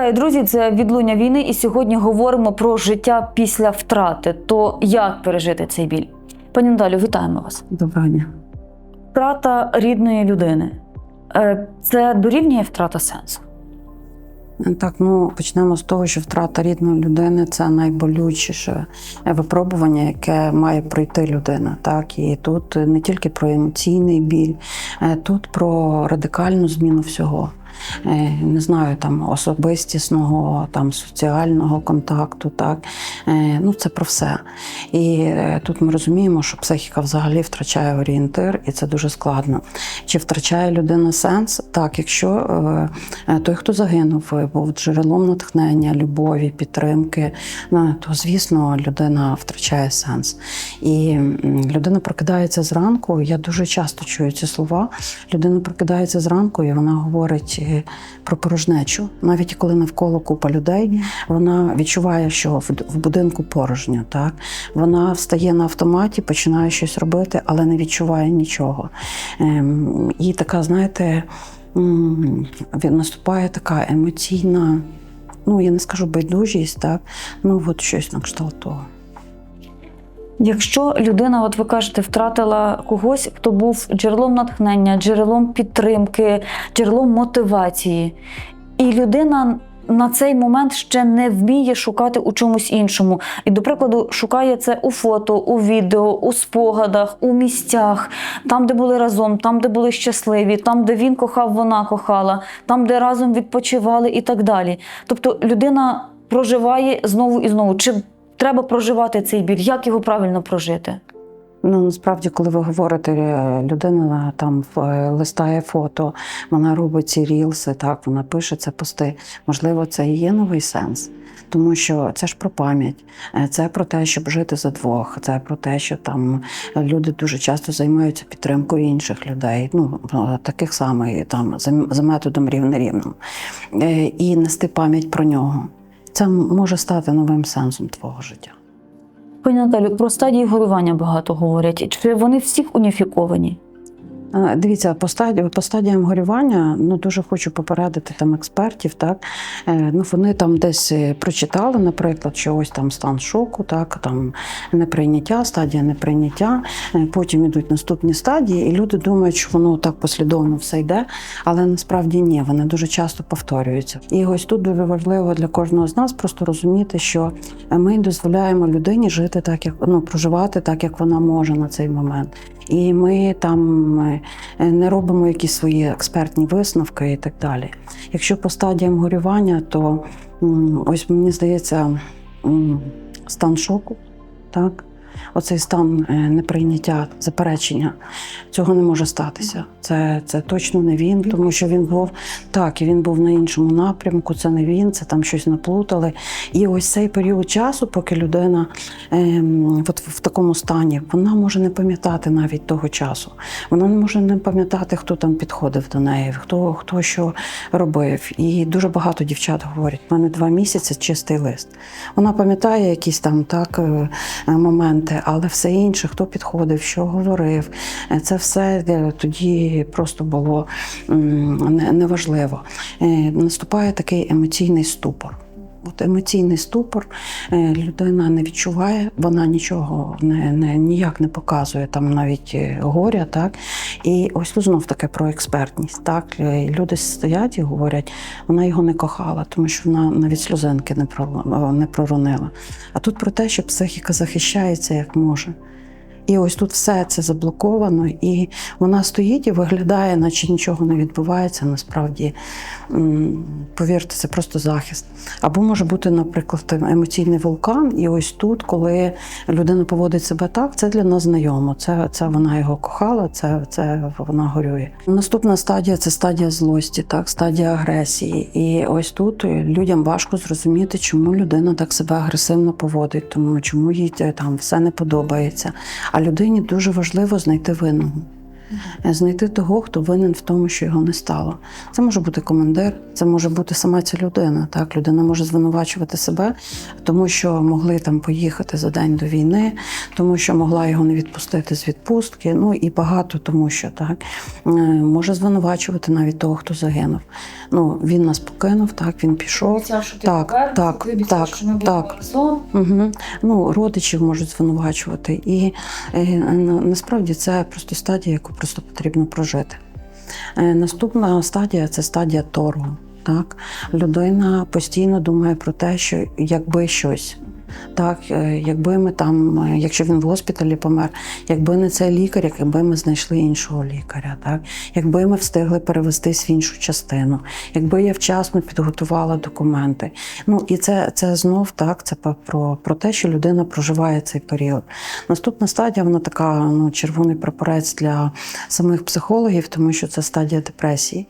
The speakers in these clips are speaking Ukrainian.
Вітаю, друзі! Це відлуння війни, і сьогодні говоримо про життя після втрати. То як пережити цей біль? Пані Наталю, вітаємо вас. Доброго дня. Втрата рідної людини. Е, Це дорівнює втрата сенсу. Так, ну почнемо з того, що втрата рідної людини це найболючіше випробування, яке має пройти людина. Так, і тут не тільки про емоційний біль, е, тут про радикальну зміну всього. Е, Не знаю, там особистісного, там соціального контакту, так Е, ну це про все. І е, тут ми розуміємо, що психіка взагалі втрачає орієнтир, і це дуже складно. Чи втрачає людина сенс? Так, якщо той, хто загинув, був джерелом натхнення, любові, підтримки, то звісно людина втрачає сенс. І людина прокидається зранку. Я дуже часто чую ці слова. Людина прокидається зранку, і вона говорить про порожнечу. Навіть коли навколо купа людей, вона відчуває, що в, будинку порожньо. Так вона встає на автоматі, починає щось робити, але не відчуває нічого. Ем, і така, знаєте, наступає така емоційна. Ну, я не скажу байдужість, так ну от щось на кшталт того. Якщо людина, от ви кажете, втратила когось, хто був джерелом натхнення, джерелом підтримки, джерелом мотивації, і людина на цей момент ще не вміє шукати у чомусь іншому. І, до прикладу, шукає це у фото, у відео, у спогадах, у місцях, там, де були разом, там, де були щасливі, там, де він кохав, вона кохала, там, де разом відпочивали і так далі. Тобто людина проживає знову і знову. Чи треба проживати цей біль? Як його правильно прожити? Ну насправді, коли ви говорите, е, людина там е, листає фото, вона робить ці рілси, так вона пише це пости. Можливо, це і є новий сенс. Тому що це ж про пам'ять, Е, це про те, щоб жити за двох, це про те, що там люди дуже часто займаються підтримкою інших людей, ну таких самих там за, методом рівне рівним, і нести пам'ять про нього. Це може стати новим сенсом твого життя. Пані Наталю, про стадії горювання багато говорять. Чи вони всіх уніфіковані? Е, Дивіться, по стадії по стадіям горювання, ну дуже хочу попередити там експертів. Так Е, ну вони там десь е, прочитали, наприклад, що ось там стан шоку, так там неприйняття, стадія неприйняття. Потім йдуть наступні стадії, і люди думають, що воно так послідовно все йде, але насправді ні, вони дуже часто повторюються. І ось тут дуже важливо для кожного з нас просто розуміти, що ми дозволяємо людині жити так, як ну проживати так, як вона може на цей момент. І ми там е, не робимо якісь свої експертні висновки і так далі. Якщо по стадіям горювання, то ось мені здається стан шоку, так? Оцей стан е, неприйняття, заперечення, цього не може статися. Це, це точно не він, тому що він був так, і він був на іншому напрямку. Це не він, це там щось наплутали. І ось цей період часу, поки людина ем, от в такому стані, вона може не пам'ятати навіть того часу. Вона не може не пам'ятати, хто там підходив до неї, хто, хто що робив. І дуже багато дівчат говорять: в мене два місяці чистий лист. Вона пам'ятає якісь там так е, е, моменти, але все інше, хто підходив, що говорив, е, це все е, тоді просто було неважливо. Е, Наступає такий емоційний ступор. От емоційний ступор е, людина не відчуває, вона нічого не, не, ніяк не показує, там навіть е, горя, так. І ось знов таке про експертність. Так. Е, Люди стоять і говорять, вона його не кохала, тому що вона навіть сльозинки не проронила. А тут про те, що психіка захищається як може. І ось тут все це заблоковано, і вона стоїть і виглядає, наче нічого не відбувається. Насправді, повірте, це просто захист. Або може бути, наприклад, емоційний вулкан, і ось тут, коли людина поводить себе так, це для нас знайомо. Це, це вона його кохала, це, це вона горює. Наступна стадія це стадія злості, так, стадія агресії. І ось тут людям важко зрозуміти, чому людина так себе агресивно поводить, тому чому їй е, там все не подобається. А людині дуже важливо знайти винного. Е, Знайти того, хто винен в тому, що його не стало. Це може бути командир, це може бути сама ця людина. Так, людина може звинувачувати себе, тому що могли там поїхати за день до війни, тому що могла його не відпустити з відпустки. Ну і багато тому, що так Е, може звинувачувати навіть того, хто загинув. Ну він нас покинув, так він пішов. Так, так, так, так. Угу. Ну, родичів можуть звинувачувати. І е, на- насправді це просто стадія, яку просто потрібно прожити. Е, наступна стадія це стадія торгу. Так? Людина постійно думає про те, що якби щось. Так, е, якби ми там, е, якщо він в госпіталі помер, якби не цей лікар, якби ми знайшли іншого лікаря, так, якби ми встигли перевестись в іншу частину, якби я вчасно підготувала документи. Ну і це, це знов так, це про, про те, що людина проживає цей період. Наступна стадія, вона така ну, червоний прапорець для самих психологів, тому що це стадія депресії,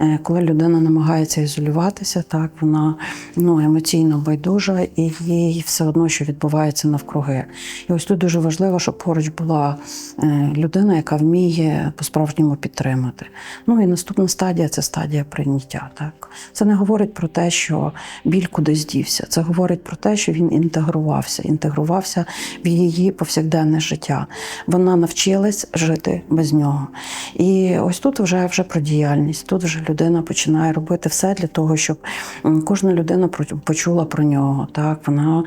Е, коли людина намагається ізолюватися, так вона ну, емоційно байдужа і їй все одно, що відбувається навкруги. І ось тут дуже важливо, щоб поруч була е, людина, яка вміє по-справжньому підтримати. Ну і наступна стадія це стадія прийняття. Так це не говорить про те, що біль кудись дівся. Це говорить про те, що він інтегрувався, інтегрувався в її повсякденне життя. Вона навчилась жити без нього. І ось тут вже, вже про діяльність. Тут вже людина починає робити все для того, щоб кожна людина почула про нього. Так, вона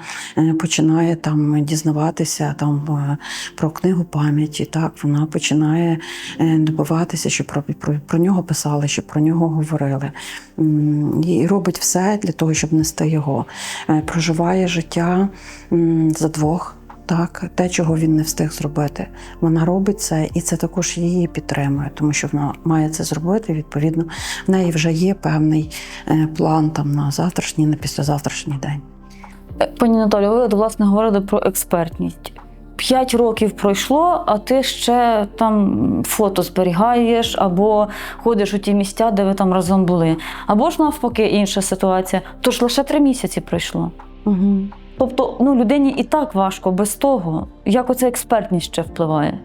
починає там дізнаватися там е, про книгу пам'яті. Так, вона починає е, добиватися, щоб про, про, про нього писали, щоб про нього говорили. І робить все для того, щоб нести його. Е, Проживає життя за двох. Так, те, чого він не встиг зробити, вона робить це, і це також її підтримує, тому що вона має це зробити. Відповідно, в неї вже є певний е, план там на завтрашній, на післязавтрашній день. Е, Пані Наталі, ви от, власне говорили про експертність. П'ять років пройшло, а ти ще там фото зберігаєш, або ходиш у ті місця, де ви там разом були. Або ж навпаки інша ситуація. Тож лише три місяці пройшло. Угу. Тобто, ну людині і так важко без того, як оця експертність ще впливає.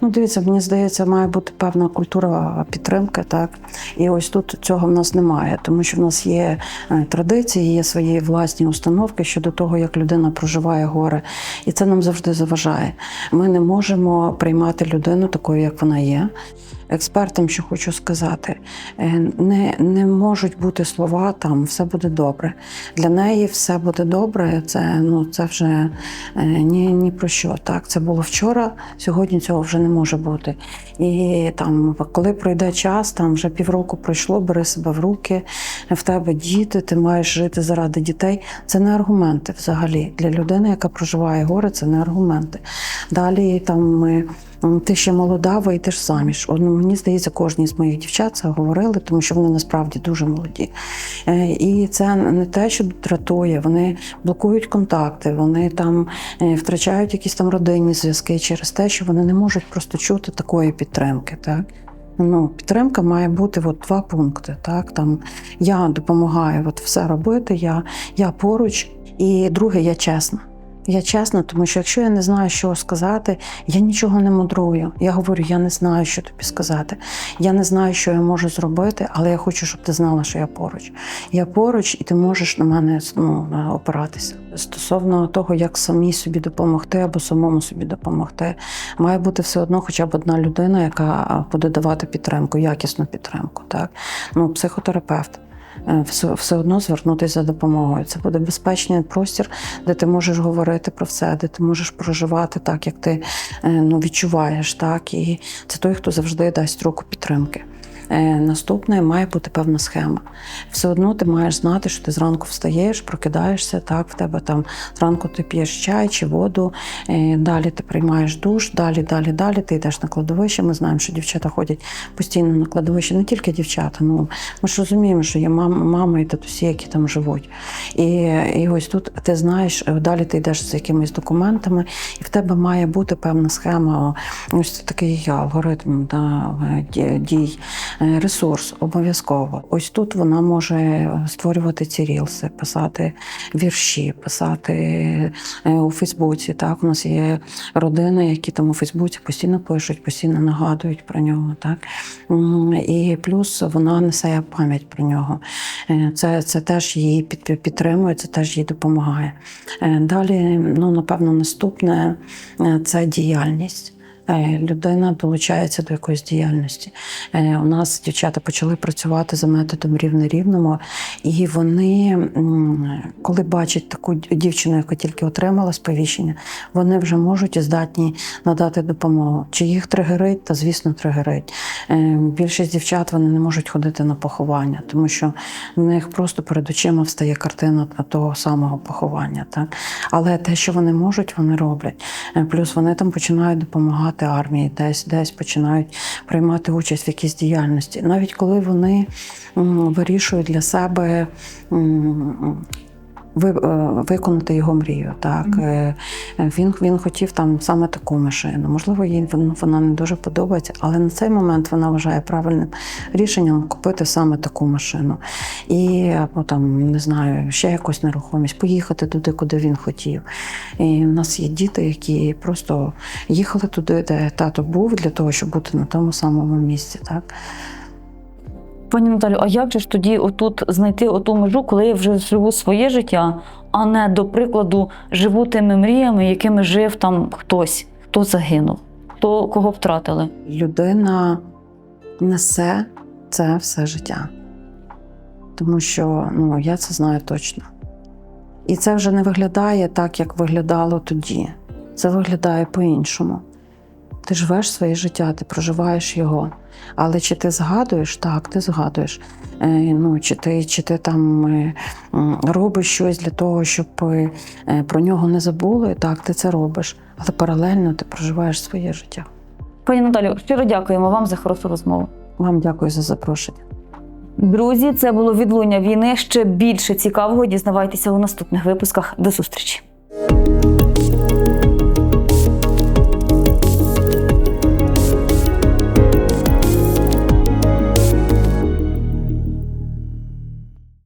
Ну, дивіться, мені здається, має бути певна культура підтримки, так. І ось тут цього в нас немає, тому що в нас є е, традиції, є свої власні установки щодо того, як людина проживає горе, і це нам завжди заважає. Ми не можемо приймати людину такою, як вона є. Експертам, що хочу сказати, е, не, не можуть бути слова там все буде добре. Для неї все буде добре. Це ну це вже е, ні, ні про що. Так, це було вчора, сьогодні цього вже не може бути. І там, коли пройде час, там вже півроку пройшло, бери себе в руки, в тебе діти, ти маєш жити заради дітей. Це не аргументи взагалі. Для людини, яка проживає горе, це не аргументи. Далі там ми. Ти ще молода, вийдеш заміж. Ну, мені здається, кожній з моїх дівчат це говорили, тому що вони насправді дуже молоді. Е, І це не те, що дратує, вони блокують контакти, вони там е, втрачають якісь там родинні зв'язки через те, що вони не можуть просто чути такої підтримки. Так? Ну, підтримка має бути от два пункти. Так? Там, я допомагаю от все робити, я, я поруч, і друге, я чесна. Я чесна, тому що якщо я не знаю, що сказати, я нічого не мудрую. Я говорю, я не знаю, що тобі сказати. Я не знаю, що я можу зробити, але я хочу, щоб ти знала, що я поруч. Я поруч, і ти можеш на мене ну, опиратися. Стосовно того, як самій собі допомогти або самому собі допомогти, має бути все одно хоча б одна людина, яка буде давати підтримку, якісну підтримку. Так? Ну, психотерапевт. Е, Все, все одно звернутися за допомогою. Це буде безпечний простір, де ти можеш говорити про все, де ти можеш проживати так, як ти е, ну, відчуваєш. Так? І це той, хто завжди дасть руку підтримки. Е, Наступне має бути певна схема. Все одно ти маєш знати, що ти зранку встаєш, прокидаєшся, так, в тебе там зранку ти п'єш чай чи воду, е, далі ти приймаєш душ, далі, далі, далі ти йдеш на кладовище. Ми знаємо, що дівчата ходять постійно на кладовище, не тільки дівчата. Ну ми ж розуміємо, що є мама, мама і татусі, які там живуть. І, і ось тут ти знаєш, е, далі ти йдеш з якимись документами, і в тебе має бути певна схема, ось такий алгоритм да, дій. Е, ресурс обов'язково. Ось тут вона може створювати ці рілси, писати вірші, писати е, у Фейсбуці. Так, у нас є родини, які там у Фейсбуці постійно пишуть, постійно нагадують про нього. Так і плюс вона несе пам'ять про нього. Е, Це, це теж її під- підтримує, це теж їй допомагає. Далі, ну напевно, наступне це діяльність. Е, Людина долучається до якоїсь діяльності. Е, У нас дівчата почали працювати за методом рівне рівному, і вони, коли бачать таку дівчину, яка тільки отримала сповіщення, вони вже можуть і здатні надати допомогу. Чи їх тригерить, та звісно, тригерить. Е, Більшість дівчат вони не можуть ходити на поховання, тому що в них просто перед очима встає картина того самого поховання. Так? Але те, що вони можуть, вони роблять. Плюс вони там починають допомагати армії, десь десь починають приймати участь в якійсь діяльності. Навіть коли вони вирішують для себе. Ви, е, виконати його мрію. Так Е, він, він хотів там саме таку машину. Можливо, їй вона не дуже подобається, але на цей момент вона вважає правильним рішенням купити саме таку машину. І або там не знаю, ще якусь нерухомість, поїхати туди, куди він хотів. І в нас є діти, які просто їхали туди, де тато був, для того, щоб бути на тому самому місці. Так Пані Наталю, а як же ж тоді отут знайти оту межу, коли я вже живу своє життя, а не, до прикладу, живу тими мріями, якими жив там хтось, хто загинув, хто кого втратили? людина несе це все життя. Тому що ну, я це знаю точно. І це вже не виглядає так, як виглядало тоді. Це виглядає по-іншому. Ти живеш своє життя, ти проживаєш його. Але чи ти згадуєш? Так, ти згадуєш. Е, ну, чи, ти, чи ти там е, робиш щось для того, щоб е, про нього не забули? Так, ти це робиш. Але паралельно ти проживаєш своє життя. Пані Наталю, щиро дякуємо вам за хорошу розмову. Вам дякую за запрошення. Друзі, це було відлуння війни. Ще більше цікавого дізнавайтеся у наступних випусках. До зустрічі!